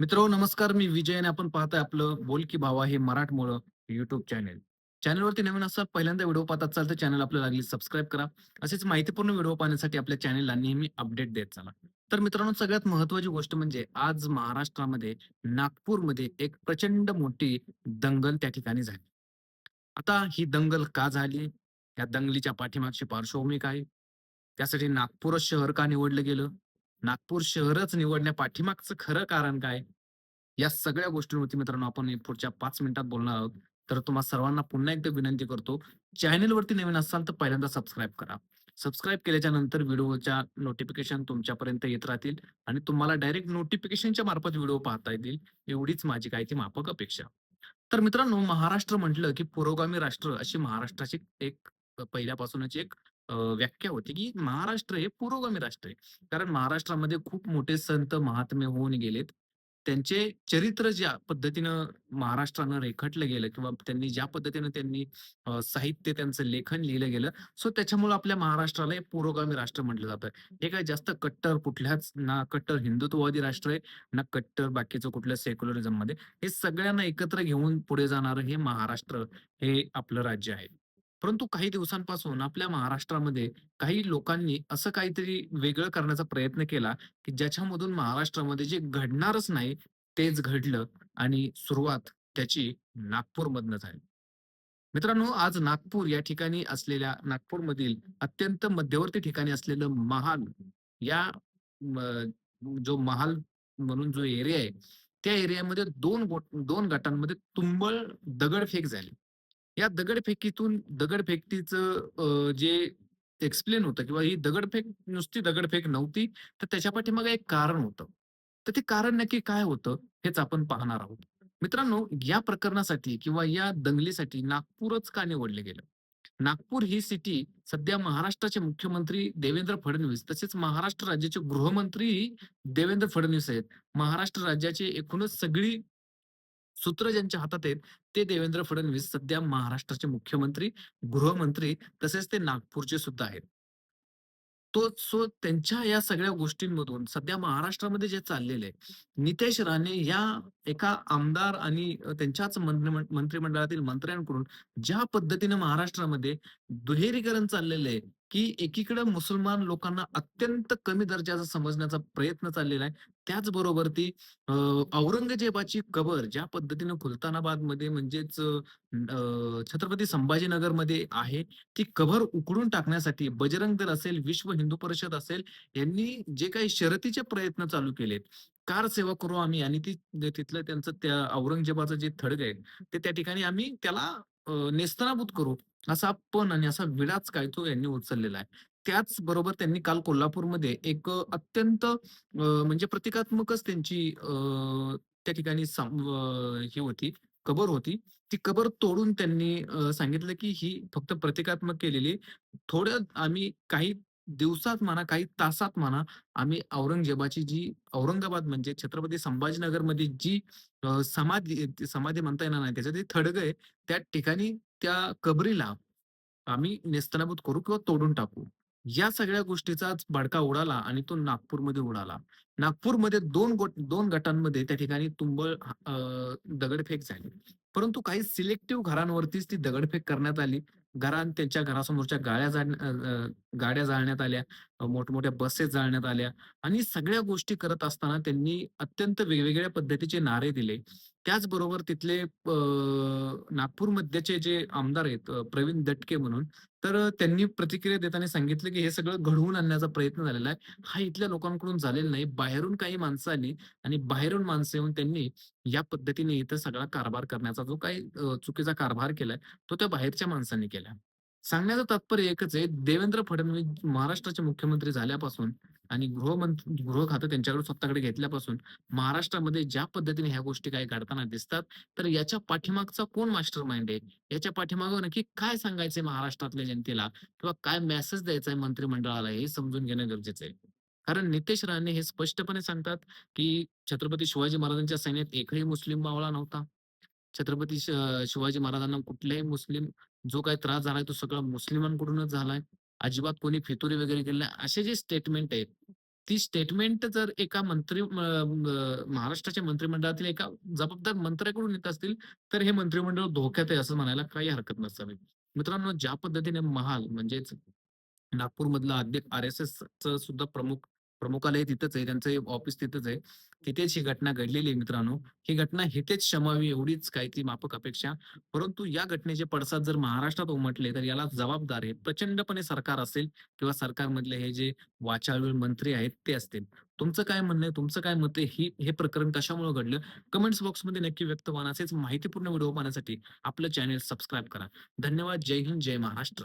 मित्र नमस्कार. मी विजय आणि आपण पाहताय आपलं बोल की भावा हे मराठमोळं युट्यूब चॅनेल चॅनलवरती नवीन असा पहिल्यांदा व्हिडिओ पाहत असाल तर चॅनल आपल्याला लागली सबस्क्राईब करा. असेच माहितीपूर्ण व्हिडिओ पाहण्यासाठी आपल्या चॅनलला नेहमी अपडेट देत चला. तर मित्रांनो सगळ्यात महत्वाची गोष्ट म्हणजे आज महाराष्ट्रामध्ये नागपूरमध्ये एक प्रचंड मोठी दंगल त्या ठिकाणी झाली. आता ही दंगल का झाली? या दंगलीच्या पाठीमागची पार्श्वभूमी काय? त्यासाठी नागपूरच शहर का निवडलं गेलं? नागपूर शहरच निवडण्या पाठीमागचं खरं कारण काय? या सगळ्या गोष्टींवरती मित्रांनो आपण पुढच्या पाच मिनिटात बोलणार आहोत. तर तुम्हा सर्वांना पुन्हा एकदा विनंती करतो, चॅनेलवरती नवीन असाल तर पहिल्यांदा सबस्क्राईब करा. सबस्क्राईब केल्याच्यानंतर व्हिडिओच्या नोटिफिकेशन तुमच्यापर्यंत येत राहतील आणि तुम्हाला डायरेक्ट नोटिफिकेशनच्या मार्फत व्हिडिओ पाहता येतील. एवढीच माझी काय ती माफक अपेक्षा. तर मित्रांनो महाराष्ट्र म्हटलं की पुरोगामी राष्ट्र अशी महाराष्ट्राची एक पहिल्यापासूनच एक अ, व्याख्या होती की महाराष्ट्र हे पुरोगामी राष्ट्र आहे. कारण महाराष्ट्रामध्ये खूप मोठे संत महात्मे होऊन गेलेत. त्यांचे चरित्र ज्या पद्धतीनं महाराष्ट्रानं रेखाटलं गेलं किंवा त्यांनी ज्या पद्धतीनं त्यांनी अ, साहित्य त्यांचं लेखन लिहिलं गेलं, सो त्याच्यामुळे आपल्या महाराष्ट्राला हे पुरोगामी राष्ट्र म्हटलं जातं. हे काय जास्त कट्टर कुठल्याच ना कट्टर हिंदुत्ववादी राष्ट्र आहे, ना कट्टर बाकीचं कुठल्या सेक्युलरिझममध्ये. हे सगळ्यांना एकत्र घेऊन पुढे जाणारं हे महाराष्ट्र हे आपलं राज्य आहे. परंतु काही दिवसांपासून आपल्या महाराष्ट्रामध्ये काही लोकांनी असं काहीतरी वेगळं करण्याचा प्रयत्न केला, की ज्याच्यामधून महाराष्ट्रामध्ये जे घडणारच नाही, तेच घडलं आणि सुरुवात त्याची नागपूरमधनं झाली. मित्रांनो, आज नागपूर या ठिकाणी असलेल्या नागपूरमधील अत्यंत मध्यवर्ती ठिकाणी असलेलं महाल या जो महाल म्हणून जो एरिया आहे, त्या एरियामध्ये दोन गोट दोन गटांमध्ये तुंबळ दगडफेक झाली. या दगडफेकीतून दगडफेकीचं जे एक्सप्लेन होतं किंवा ही दगडफेक नुसती दगडफेक नव्हती, तर त्याच्या पाठीमागे एक कारण होतं. तर ते कारण नक्की काय होतं, हेच आपण पाहणार आहोत. मित्रांनो, या प्रकरणासाठी किंवा या दंगलीसाठी नागपूरच का निवडले गेलं? नागपूर ही सिटी सध्या महाराष्ट्राचे मुख्यमंत्री देवेंद्र फडणवीस तसेच महाराष्ट्र राज्याचे गृहमंत्री देवेंद्र फडणवीस आहेत. महाराष्ट्र राज्याची एकूणच सगळी सूत्र ज्यांच्या हातात आहेत, ते देवेंद्र फडणवीस सध्या महाराष्ट्राचे मुख्यमंत्री, गृहमंत्री तसेच ते नागपूरचे सुद्धा आहेत. तो सो त्यांच्या या सगळ्या गोष्टींमधून सध्या महाराष्ट्रामध्ये जे चाललेले आहे, नितेश राणे या एका आमदार आणि त्यांच्याच मंत्रिमंडळातील मंत्र्यांकडून ज्या पद्धतीने महाराष्ट्रामध्ये दुहेरीकरण चाललेलं आहे, की एकीकडे मुसलमान लोकांना अत्यंत कमी दर्जाचा समजण्याचा प्रयत्न चाललेला आहे. त्याचबरोबर ती औरंगजेबाची कबर ज्या पद्धतीनं खुलतानाबादमध्ये म्हणजेच अ, अ, छत्रपती संभाजीनगरमध्ये आहे, ती कबर उकडून टाकण्यासाठी बजरंग दल असेल, विश्व हिंदू परिषद असेल, यांनी जे काही शर्यतीचे प्रयत्न चालू केलेत. कार सेवा करू आम्ही आणि ती तिथलं त्यांचं त्या औरंगजेबाचं जे थडग आहे, ते त्या ठिकाणी आम्ही त्याला नेस्तनाभूत नेस्तनाबूत करू. असा पण आणि असा विडाच काय तो यांनी उचललेला आहे. त्याचबरोबर त्यांनी काल कोल्हापूरमध्ये एक अत्यंत म्हणजे प्रतिकात्मकच त्यांची त्या ठिकाणी हे ही होती, कबर होती. ती कबर तोडून त्यांनी सांगितलं की ही फक्त प्रतिकात्मक केलेली. थोड्या आम्ही काही दिवसात म्हणा, काही तासात म्हणा, आम्ही औरंगजेबाची जी औरंगाबाद म्हणजे छत्रपती संभाजीनगरमध्ये जी समाधी समाधी म्हणता येणार नाही. त्याच्यात थडग आहे. त्या ठिकाणी त्या कबरीला आम्ही नेस्तनाबूत करू किंवा तोडून टाकू. या सगळ्या गोष्टीचाच भडका उडाला आणि तो नागपूरमध्ये उडाला. नागपूरमध्ये दोन गोट दोन गटांमध्ये त्या ठिकाणी तुंबळ अं दगडफेक झाली. परंतु काही सिलेक्टिव्ह घरांवरतीच ती दगडफेक करण्यात आली. घरां त्यांच्या घरासमोरच्या गाळ्या जाळ गाड्या जाळण्यात आल्या, मोठमोठ्या बसेस जाळण्यात आल्या आणि सगळ्या गोष्टी करत असताना त्यांनी अत्यंत वेगवेगळ्या पद्धतीचे नारे दिले. त्याचबरोबर तिथले नागपूर मध्येचे जे आमदार आहेत प्रवीण दटके म्हणून, तर त्यांनी प्रतिक्रिया देताना सांगितलं, की हे सगळं घडवून आणण्याचा प्रयत्न झालेला आहे. हा इथल्या लोकांकडून झालेला नाही. बाहेरून काही माणसं आली आणि बाहेरून माणसं येऊन त्यांनी या पद्धतीने इथं सगळा कारभार करण्याचा जो काही चुकीचा कारभार केलाय, तो त्या बाहेरच्या माणसांनी केला सांगण्याचं तात्पर्य एकच आहे, देवेंद्र फडणवीस महाराष्ट्राचे मुख्यमंत्री झाल्यापासून आणि गृहमंत्री गृह खातं त्यांच्याकडे स्वतःकडे घेतल्यापासून महाराष्ट्रामध्ये ज्या पद्धतीने ह्या गोष्टी काही घडताना दिसतात, तर याच्या पाठीमागचा कोण मास्टर माइंड आहे? याच्या पाठीमागं नक्की काय सांगायचंय महाराष्ट्रातल्या जनतेला किंवा काय मेसेज द्यायचा आहे मंत्रिमंडळाला हे समजून घेणं गरजेचं आहे. कारण नितेश राणे हे स्पष्टपणे सांगतात, की छत्रपती शिवाजी महाराजांच्या सैन्यात एकही मुस्लिम मावळा नव्हता. छत्रपती शिवाजी महाराजांना कुठल्याही मुस्लिम जो काही त्रास झालाय तो सगळा मुस्लिमांकडूनच झालाय. अजिबात कोणी फितुरी वगैरे केली नाही. असे जे स्टेटमेंट आहेत ती स्टेटमेंट जर एका मंत्री महाराष्ट्राच्या मंत्रिमंडळातील एका जबाबदार मंत्र्याकडून येत असतील, तर हे मंत्रिमंडळ धोक्यात आहे असं म्हणायला काही हरकत नसावी. मित्रांनो, ज्या पद्धतीने महाल म्हणजेच नागपूरमधला अद्य आर एस एस सुद्धा प्रमुख प्रमुखालय तिथंच आहे. त्यांचं ऑफिस तिथंच आहे. तिथेच ही घटना घडलेली आहे मित्रांनो. ही घटना हिथेच क्षमावी एवढीच काही ती माफक अपेक्षा. परंतु या घटनेचे पडसाद जर महाराष्ट्रात उमटले, तर याला जबाबदार आहे प्रचंडपणे सरकार असेल किंवा सरकारमधले हे जे वाचाळू मंत्री आहेत ते असतील. तुमचं काय म्हणणं आहे? तुमचं काय मत आहे? ही हे प्रकरण कशामुळे घडलं? कमेंट्स बॉक्समध्ये नक्की व्यक्त व्हा. असेच माहितीपूर्ण व्हिडिओ पाहण्यासाठी आपलं चॅनेल सबस्क्राईब करा. धन्यवाद. जय हिंद, जय महाराष्ट्र.